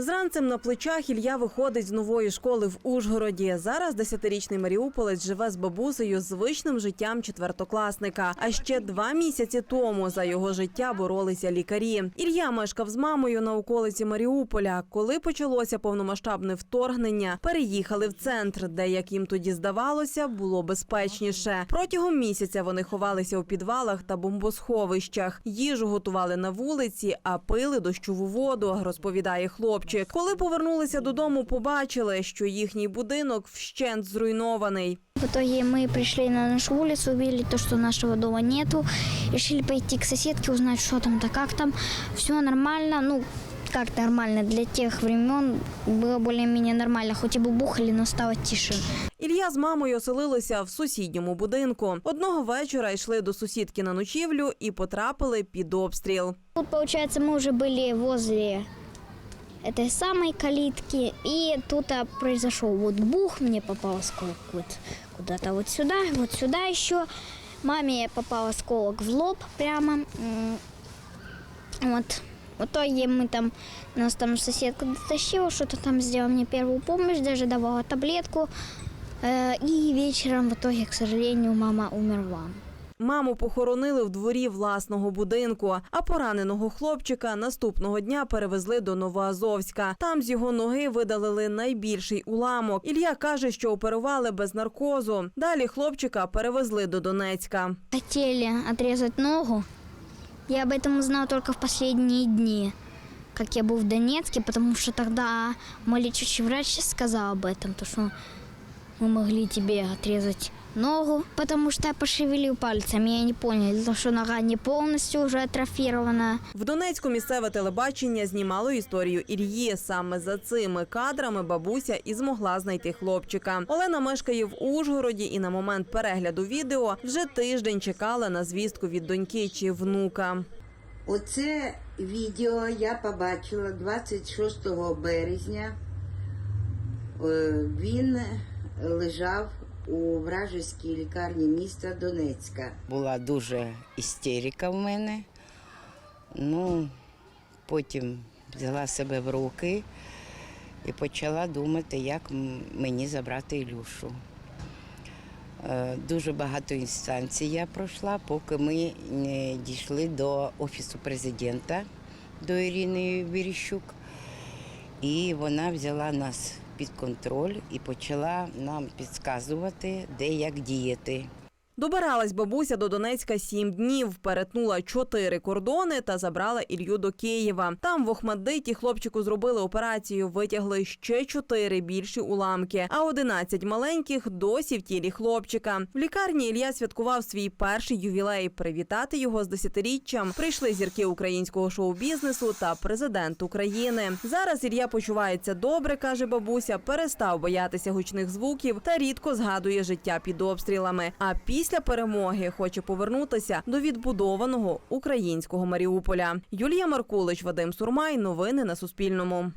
Зранцем на плечах Ілля виходить з нової школи в Ужгороді. Зараз десятирічний маріуполець живе з бабусею звичним життям четвертокласника. А ще два місяці тому за його життя боролися лікарі. Ілля мешкав з мамою на околиці Маріуполя. Коли почалося повномасштабне вторгнення, переїхали в центр, де, як їм тоді здавалося, було безпечніше. Протягом місяця вони ховалися у підвалах та бомбосховищах. Їжу готували на вулиці, а пили дощову воду, розповідає хлопчик Коли повернулися додому, побачили, що їхній будинок вщент зруйнований. В итоге мы пришли на нашу улицу, увидели то, что нашего дома нету. Решили пойти к соседке, узнать, что там да как там. Все нормально, ну, как нормально. Для тех времен было более-менее нормально. Хоть и бы бухали, но стало тише. Ілля з мамою оселилися в сусідньому будинку. Одного вечора йшли до сусідки на ночівлю і потрапили під обстріл. Тут, получается, мы уже были возле этой самой калитки. И тут а, произошел вот бух, мне попал осколок вот куда-то вот сюда, вот сюда еще. Маме попал осколок в лоб прямо. М, Вот. В итоге мы там, нас там соседка дотащила, что-то там сделала мне первую помощь, даже давала таблетку. Э, И вечером в итоге, к сожалению, мама умерла. Маму похоронили в дворі власного будинку, а пораненого хлопчика наступного дня перевезли до Новоазовська. Там з його ноги видалили найбільший уламок. Ілля каже, що оперували без наркозу. Далі хлопчика перевезли до Донецька. Хотели отрезать ногу. Я об этом узнала только в последние дни, как я был в Донецке, потому что тогда мой лечащий врач сказал об этом, то что мы могли тебе отрезать ногу, потому что я пошевелил пальцами, я не понял, потому что нога не полностью уже атрофирована. В Донецьку місцеве телебачення знімало історію Ільї. Саме за цими кадрами бабуся і змогла знайти хлопчика. Олена мешкає в Ужгороді і на момент перегляду відео вже тиждень чекала на звістку від доньки чи внука. Оце відео я побачила 26 березня. Е, Він лежав у вражеській лікарні міста Донецька. Була дуже істерика в мене. Ну, потім взяла себе в руки і почала думати, як мені забрати Ілюшу. Е, Дуже багато інстанцій я пройшла, поки ми не дійшли до Офісу президента, до Ірини Віріщук. І вона взяла нас під контроль і почала нам підказувати, де як діяти. Добиралась бабуся до Донецька сім днів, перетнула чотири кордони та забрала Ілью до Києва. Там в Охмаддиті хлопчику зробили операцію, витягли ще чотири більші уламки, а одинадцять маленьких досі в тілі хлопчика. В лікарні Ілля святкував свій перший ювілей. Привітати його з десятиріччям прийшли зірки українського шоу-бізнесу та президент України. Зараз Ілля почувається добре, каже бабуся, перестав боятися гучних звуків та рідко згадує життя під обстрілами. А після перемоги хоче повернутися до відбудованого українського Маріуполя. Юлія Маркулич, Вадим Сурмай. Новини на Суспільному.